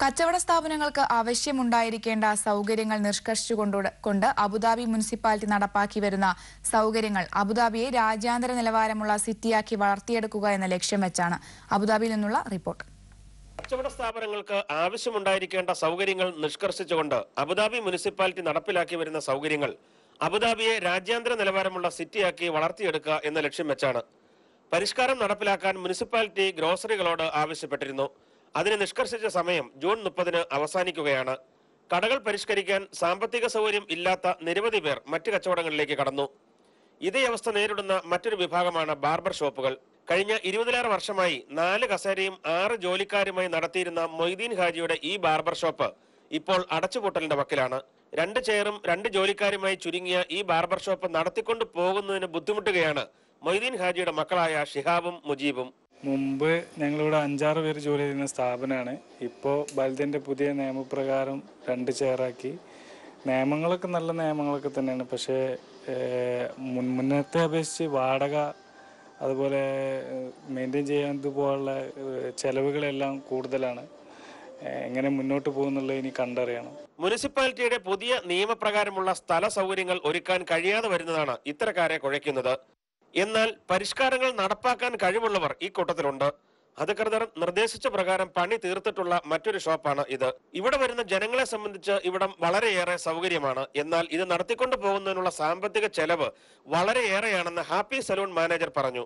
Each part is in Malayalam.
കച്ചവട സ്ഥാപനങ്ങൾക്ക് ആവശ്യമുണ്ടായിരിക്കേണ്ട സൗകര്യങ്ങൾ നിഷ്കർഷിച്ചുകൊണ്ട് കൊണ്ട് അബുദാബി മുനിസിപ്പാലിറ്റി നടപ്പാക്കി വരുന്ന സൗകര്യങ്ങൾ അബുദാബിയെ രാജ്യാന്തര നിലവാരമുള്ള സിറ്റിയാക്കി വളർത്തിയെടുക്കുക എന്ന ലക്ഷ്യം വെച്ചാണ് അബുദാബിയിൽ നിന്നുള്ള റിപ്പോർട്ട്. കച്ചവട സ്ഥാപനങ്ങൾക്ക് ആവശ്യമുണ്ടായിരിക്കേണ്ട സൗകര്യങ്ങൾ നിഷ്കർഷിച്ചുകൊണ്ട് അബുദാബി മുനിസിപ്പാലിറ്റി നടപ്പിലാക്കി വരുന്ന സൗകര്യങ്ങൾ അബുദാബിയെ രാജ്യാന്തര നിലവാരമുള്ള സിറ്റിയാക്കി വളർത്തിയെടുക്കുക എന്ന ലക്ഷ്യം വെച്ചാണ്. പരിഷ്കാരം നടപ്പിലാക്കാൻ മുനിസിപ്പാലിറ്റി ഗ്രോസറികളോട് ആവശ്യപ്പെട്ടിരുന്നു. അതിന് നിഷ്കർഷിച്ച സമയം ജൂൺ മുപ്പതിന് അവസാനിക്കുകയാണ്. കടകൾ പരിഷ്കരിക്കാൻ സാമ്പത്തിക സൗകര്യം ഇല്ലാത്ത നിരവധി പേർ മറ്റു കച്ചവടങ്ങളിലേക്ക് കടന്നു. ഇതേ അവസ്ഥ നേരിടുന്ന മറ്റൊരു വിഭാഗമാണ് ബാർബർ ഷോപ്പുകൾ. കഴിഞ്ഞ ഇരുപതിലേറെ വർഷമായി നാല് കസേരയും ആറ് ജോലിക്കാരുമായി നടത്തിയിരുന്ന മൊയ്തീൻ ഹാജിയുടെ ഈ ബാർബർ ഷോപ്പ് ഇപ്പോൾ അടച്ചുപൂട്ടലിന്റെ വക്കിലാണ്. രണ്ട് ചെയറും രണ്ട് ജോലിക്കാരുമായി ചുരുങ്ങിയ ഈ ബാർബർ ഷോപ്പ് നടത്തിക്കൊണ്ടു പോകുന്നതിന് ബുദ്ധിമുട്ടുകയാണ് മൊയ്തീൻ ഹാജിയുടെ മക്കളായ ഷിഹാബും മുജീബും. മുമ്പ് ഞങ്ങളിവിടെ അഞ്ചാറ് പേര് ജോലി ചെയ്യുന്ന സ്ഥാപനമാണ്. ഇപ്പോൾ ബൽദിന്റെ പുതിയ നിയമപ്രകാരം രണ്ട് ചെയറാക്കി. നിയമങ്ങളൊക്കെ നല്ല നിയമങ്ങളൊക്കെ തന്നെയാണ്. പക്ഷേ മുൻമുന്നത്തെ മുൻ മുന്നത്തെ അപേക്ഷിച്ച് വാടക അതുപോലെ മെയിന്റെയിൻ ചെയ്യാൻ പോലുള്ള ചെലവുകളെല്ലാം കൂടുതലാണ്. എങ്ങനെ മുന്നോട്ട് പോകുന്നുള്ളത് ഇനി കണ്ടറിയണം. മുനിസിപ്പാലിറ്റിയുടെ പുതിയ നിയമപ്രകാരമുള്ള സ്ഥല സൗകര്യങ്ങൾ ഒരുക്കാൻ കഴിയാതെ വരുന്നതാണ് ഇത്തരക്കാരെ കുഴയ്ക്കുന്നത്. എന്നാൽ പരിഷ്കാരങ്ങൾ നടപ്പാക്കാൻ കഴിവുള്ളവർ ഈ കൂട്ടത്തിലുണ്ട്. അധികൃതർ നിർദ്ദേശിച്ച പ്രകാരം പണി തീർത്തിട്ടുള്ള മറ്റൊരു ഷോപ്പാണ് ഇത്. ഇവിടെ വരുന്ന ജനങ്ങളെ സംബന്ധിച്ച് ഇവിടം വളരെയേറെ സൗകര്യമാണ്. എന്നാൽ ഇത് നടത്തിക്കൊണ്ടു പോകുന്നതിനുള്ള സാമ്പത്തിക ചെലവ് വളരെയേറെയാണെന്ന് ഹാപ്പി സലൂൺ മാനേജർ പറഞ്ഞു.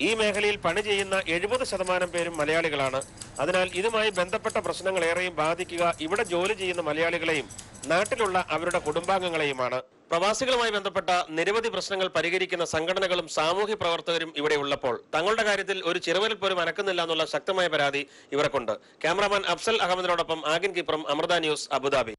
ഈ മേഖലയിൽ പണി ചെയ്യുന്ന എഴുപത് ശതമാനം പേരും മലയാളികളാണ്. അതിനാൽ ഇതുമായി ബന്ധപ്പെട്ട പ്രശ്നങ്ങൾ ഏറെയും ബാധിക്കുക ഇവിടെ ജോലി ചെയ്യുന്ന മലയാളികളെയും നാട്ടിലുള്ള അവരുടെ കുടുംബാംഗങ്ങളെയുമാണ്. പ്രവാസികളുമായി ബന്ധപ്പെട്ട നിരവധി പ്രശ്നങ്ങൾ പരിഹരിക്കുന്ന സംഘടനകളും സാമൂഹ്യ പ്രവർത്തകരും ഇവിടെ ഉള്ളപ്പോൾ തങ്ങളുടെ കാര്യത്തിൽ ഒരു ചെറുവരിൽ പോലും അനക്കുന്നില്ല എന്നുള്ള ശക്തമായ പരാതി ഇവർക്കുണ്ട്. ക്യാമറാമാൻ അഫ്സൽ അഹമ്മദിനോടൊപ്പം ആഗിൻ കിപ്രം അമൃത ന്യൂസ് അബുദാബി.